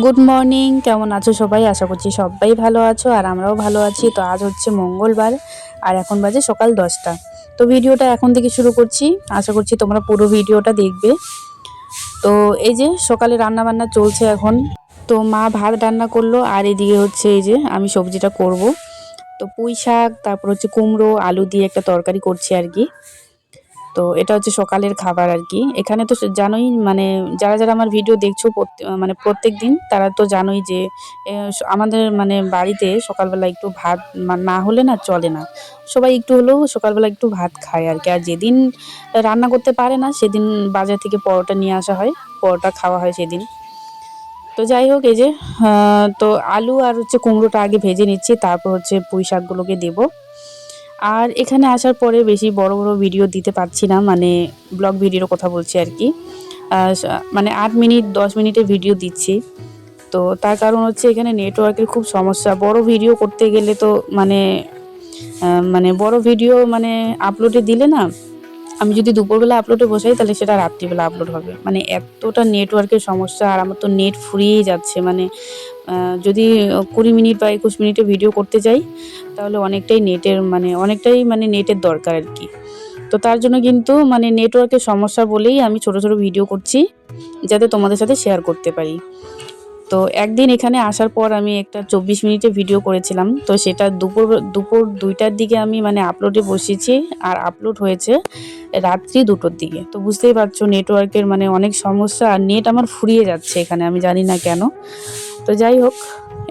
Good morning কেমন আছো সবাই? আশা করছি সবাই ভালো আছো আর আমরাও ভালো আছি। তো আজ হচ্ছে মঙ্গলবার আর এখন বাজে সকাল দশটা। তো ভিডিওটা এখন থেকে শুরু করছি। আশা করছি তোমরা পুরো ভিডিওটা দেখবে। তো এই যে সকালে রান্না বান্না চলছে এখন। তো মা ভাত রান্না করল আর এদিকে হচ্ছে এই যে আমি সবজিটা করব। তো পুঁই শাক তারপর হচ্ছে কুমড়ো, আলু দিয়ে একটা তরকারি করছি আর কি। তো এটা হচ্ছে সকালের খাবার আর কি। এখানে তো জানোই মানে যারা যারা আমার ভিডিও দেখছ মানে প্রত্যেক দিন তারা তো জানোই যে আমাদের মানে বাড়িতে সকালবেলা একটু ভাত না হলে না চলে না। সবাই একটু হলেও সকালবেলা একটু ভাত খায় আর কি। আর যেদিন রান্না করতে পারে না, সেদিন বাজার থেকে পরোটা নিয়ে আসা হয়, পরোটা খাওয়া হয় সেদিন। তো যাই হোক, এই যে তো আলু আর হচ্ছে কুমড়োটা আগে ভেজে নিচ্ছি, তারপর হচ্ছে পুঁই শাকগুলোকে দেবো। আর এখানে আসার পরে বেশি বড় বড় ভিডিও দিতে পারছি না মানে ব্লগ ভিডিওর কথা বলছি আর কি। মানে আট মিনিট, দশ মিনিটের ভিডিও দিচ্ছি। তো তার কারণ হচ্ছে এখানে নেটওয়ার্কের খুব সমস্যা। বড় ভিডিও করতে গেলে তো মানে মানে বড় ভিডিও মানে আপলোডে দিলে না, আমি যদি দুপুরবেলা আপলোডে বসাই তাহলে সেটা রাত্রিবেলা আপলোড হবে। মানে এতটা নেটওয়ার্কের সমস্যা আর আমার তো নেট ফুরিয়েই যাচ্ছে। মানে যদি কুড়ি মিনিট বা একুশ মিনিটের ভিডিও করতে যাই, তাহলে অনেকটাই নেটের মানে অনেকটাই মানে নেটের দরকার আর কি। তো তার জন্য কিন্তু মানে নেটওয়ার্কের সমস্যা বলেই আমি ছোট ছোট ভিডিও করছি, যাতে তোমাদের সাথে শেয়ার করতে পারি। তো একদিন এখানে আসার পর আমি একটা চব্বিশ মিনিটের ভিডিও করেছিলাম, তো সেটা দুপুর দুপুর দুইটার দিকে আমি মানে আপলোডে বসিয়েছি আর আপলোড হয়েছে রাত্রি দুটোর দিকে। তো বুঝতেই পারছ নেটওয়ার্কের মানে অনেক সমস্যা, আর নেট আমার ফুরিয়ে যাচ্ছে এখানে, আমি জানি না কেন। তো যাই হোক,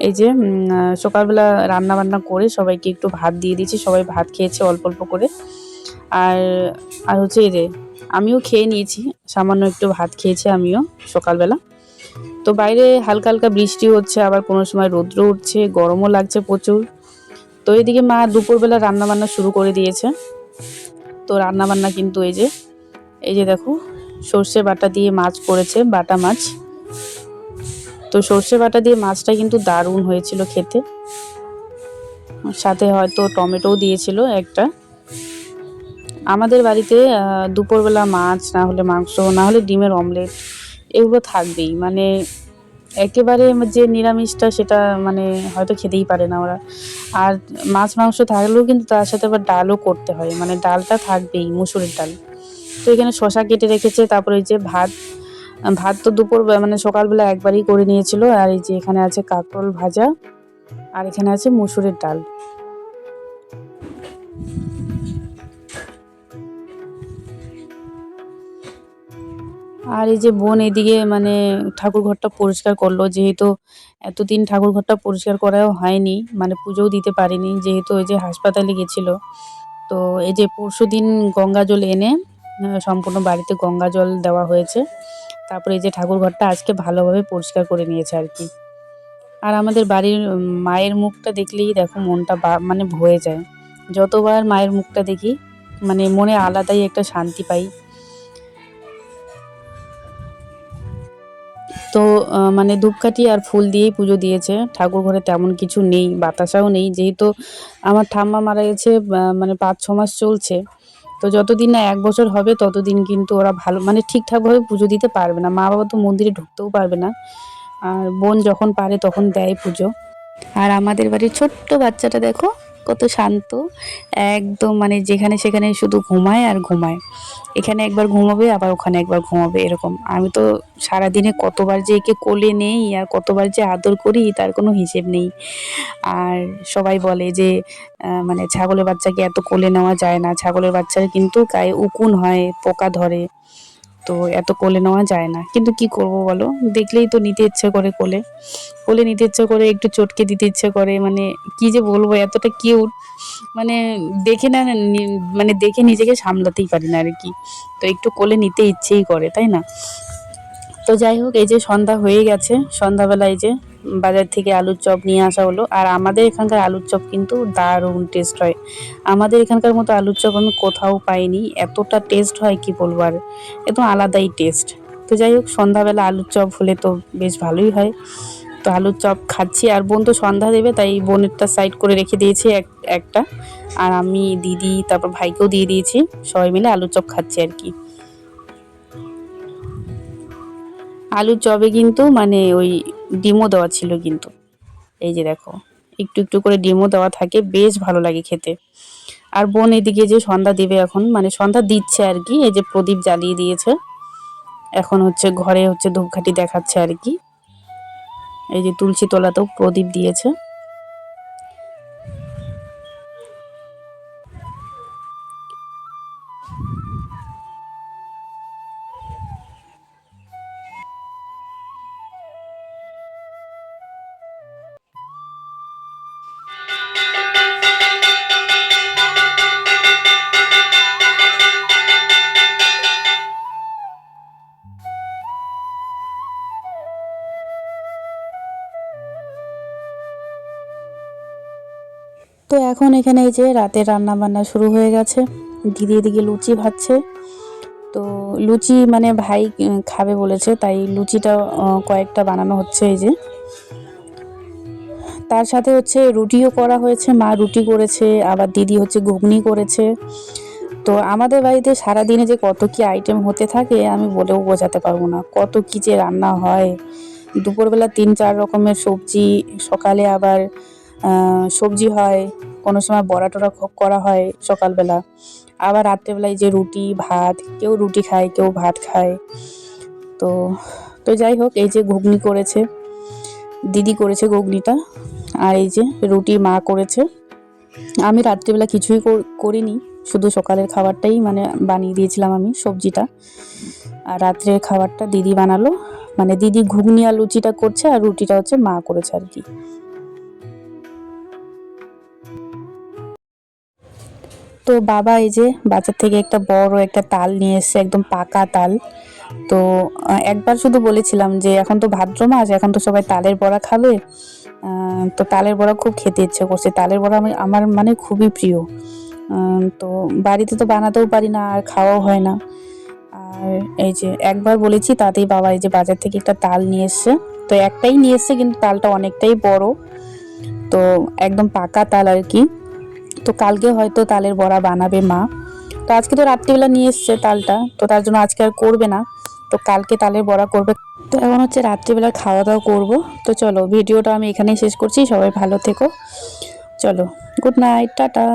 এই যে সকালবেলা রান্না বান্না করে সবাইকে একটু ভাত দিয়ে দিয়েছি। সবাই ভাত খেয়েছে অল্প অল্প করে। আর আর হচ্ছে এই যে, আমিও খেয়ে নিয়েছি। সামান্য একটু ভাত খেয়েছি আমিও সকালবেলা। তো বাইরে হালকা হালকা বৃষ্টি হচ্ছে, আবার কোনো সময় রৌদ্র উঠছে, গরমও লাগছে প্রচুর। তো এদিকে মা দুপুরবেলা রান্না বান্না শুরু করে দিয়েছে। তো রান্না বান্না কিন্তু এই যে এই যে দেখো, সর্ষে বাটা দিয়ে মাছ করেছে, বাটা মাছ। তো সর্ষে বাটা দিয়ে মাছটা কিন্তু দারুণ হয়েছিল খেতে। সাথে হয়তো টমেটোও দিয়েছিল একটা। আমাদের বাড়িতে দুপুরবেলা মাছ, না হলে মাংস, না হলে ডিমের অমলেট, এগুলো থাকবেই। মানে একেবারে যে নিরামিষটা সেটা মানে হয়তো খেতেই পারে না ওরা। আর মাছ, মাংস থাকলেও কিন্তু তার সাথে আবার ডালও করতে হয়। মানে ডালটা থাকবেই, মুসুরের ডাল। তো এখানে শশা কেটে রেখেছে, তারপরে এই যে ভাত ভাত তো দুপুর মানে সকালবেলা একবারই করে নিয়েছিল। আর এই যে এখানে আছে কাঁকরোল ভাজা, আর এখানে আছে মুসুরের ডাল। আর এই যে বোন এদিকে মানে ঠাকুর ঘরটা পরিষ্কার করল। যেহেতু এতদিন ঠাকুর ঘরটা পরিষ্কার করাও হয়নি মানে পুজোও দিতে পারিনি, যেহেতু ওই যে হাসপাতালে গেছিল। তো এই যে পরশু দিন গঙ্গা জল এনে সম্পূর্ণ বাড়িতে গঙ্গা জল দেওয়া হয়েছে। তারপরে এই যে ঠাকুর ঘরটা আজকে ভালোভাবে পরিষ্কার করে নিয়েছে আর কি। আর আমাদের বাড়ির মায়ের মুখটা দেখলেই দেখো মনটা মানে ভয়ে যায়। যতবার মায়ের মুখটা দেখি মানে মনে আলাদাই একটা শান্তি পাই। তো মানে ধূপকাঠি আর ফুল দিয়েই পুজো দিয়েছে। ঠাকুর ঘরে তেমন কিছু নেই, বাতাসাও নেই। যেহেতু আমার ঠাম্মা মারা গেছে মানে পাঁচ ছ মাস চলছে তো যতদিন না এক বছর হবে, ততদিন কিন্তু ওরা ভালো মানে ঠিকঠাকভাবে পুজো দিতে পারবে না। মা বাবা তো মন্দিরে ঢুকতেও পারবে না। আর বোন যখন পারে তখন দেয় পুজো। আর আমাদের বাড়ির ছোট্ট বাচ্চাটা দেখো কত শান্ত, একদম মানে যেখানে সেখানে শুধু ঘুমায় আর ঘুমায়। এখানে একবার ঘুমাবে, আবার ওখানে একবার ঘুমাবে, এরকম। আমি তো সারাদিনে কতবার যে একে কোলে নেই আর কতবার যে আদর করি, তার কোনো হিসেব নেই। আর সবাই বলে যে মানে ছাগলের বাচ্চাকে এত কোলে নেওয়া যায় না। ছাগলের বাচ্চার কিন্তু গায়ে উকুন হয়, পোকা ধরে। তো এত কোলে নেওয়া যায় না। কিন্তু কি করব বলো? দেখলেই তো নিতে ইচ্ছে করে কোলে। কোলে নিতে ইচ্ছে করে, একটু চটকে দিতে ইচ্ছে করে মানে কি যে বলব, এতটা কিউট মানে দেখে না মানে দেখে নিজেকে সামলাতেই পারি না আর কি। তো একটু কোলে নিতে ইচ্ছেই করে, তাই না? তো যাই হোক, এই যে সন্ধ্যা হয়ে গেছে। সন্ধ্যাবেলা এই যে বাজার থেকে আলুর চপ নিয়ে আসা হলো। আর আমাদের এখানকার আলুর চপ কিন্তু দারুণ টেস্ট হয়। আমাদের এখানকার মতো আলুর চপ আমি কোথাও পাইনি। এতটা টেস্ট হয়, কি বলব আর? একদম আলাদাই টেস্ট তো যাই হোক, সন্ধ্যাবেলা আলুর চপ হলে তো বেশ ভালোই হয়। তো আলুর চপ খাচ্ছি। আর বোন তো সন্ধ্যা দেবে, তাই বোনেরটা সাইড করে রেখে দিয়েছি এক, একটা। আর আমি, দিদি, তারপর ভাইকেও দিয়ে দিয়েছি। সবাই মিলে আলুর চপ খাচ্ছি আর কি। আলুর চপে কিন্তু মানে ওই ডিমও দেওয়া ছিল কিন্তু। এই যে দেখো, একটু একটু করে ডিমও দেওয়া থাকে, বেশ ভালো লাগে খেতে। আর বোন এদিকে যে সন্ধ্যা দিবে এখন মানে সন্ধ্যা দিচ্ছে আর কি, এই যে প্রদীপ জ্বালিয়ে দিয়েছে। এখন হচ্ছে ঘরে হচ্ছে ধূপকাঠি দেখাচ্ছে আর কি। এই যে তুলসী তোলাতেও প্রদীপ দিয়েছে। তো এখন এখানে এই যে রাতে রান্না বান্না শুরু হয়ে গেছে। দিদি এদিকে লুচি ভাজছে। তো লুচি মানে ভাই খাবে বলেছে, তাই লুচিটা কয়েকটা বানানো হচ্ছে এই যে। তার সাথে হচ্ছে রুটিও করা হয়েছে, মা রুটি করেছে, আবার দিদি হচ্ছে ঘুগনি করেছে। তো আমাদের বাড়িতে সারাদিনে যে কত কি আইটেম হতে থাকে, আমি বলেও বোঝাতে পারব না। কত কি যে রান্না হয়। দুপুরবেলা তিন চার রকমের সবজি, সকালে আবার সবজি হয়, কোনো সময় বড়া খুব করা হয় সকালবেলা। আবার রাত্রেবেলায় যে রুটি, ভাত, কেউ রুটি খায়, কেউ ভাত খায়। তো তো যাই হোক, এই যে ঘুগনি করেছে, দিদি করেছে ঘুগনিটা, আর এই যে রুটি মা করেছে। আমি রাত্রিবেলা কিছুই করিনি, শুধু সকালের খাবারটাই মানে বানিয়ে দিয়েছিলাম আমি, সবজিটা। আর রাত্রের খাবারটা দিদি বানালো মানে দিদি ঘুগনি আর লুচিটা করছে, আর রুটিটা হচ্ছে মা করেছে আর কি। তো বাবা এই যে বাজার থেকে একটা বড় একটা তাল নিয়ে এসেছে, একদম পাকা তাল। তো একবার শুধু বলেছিলাম যে এখন তো ভাদ্র মাস, এখন তো সবাই তালের বড়া খাবে। তো তালের বড়া খুব খেতে ইচ্ছে করছে। তালের বড়া আমি, আমার মানে খুবই প্রিয়। তো বাড়িতে তো বানাতেও পারি না, আর খাওয়াও হয় না। আর এই যে একবার বলেছি, তাতেই বাবা এই যে বাজার থেকে একটা তাল নিয়ে এসছে। তো একটাই নিয়ে এসছে, কিন্তু তালটা অনেকটাই বড়। তো একদম পাকা তাল আর কি। তো কালকে হয়তো তালের বড়া বানাবে মা। তো আজকে তো রাত্রিবেলা নিয়ে এসছে তালটা, তো তার জন্য আজকে আর করবে না। তো কালকে তালের বড়া করবে। তো এখন হচ্ছে রাত্রিবেলা খাওয়া দাওয়া করব। তো চলো, ভিডিওটা আমি এখানেই শেষ করছি। সবাই ভালো থেকো। চলো গুড নাইট টাটা।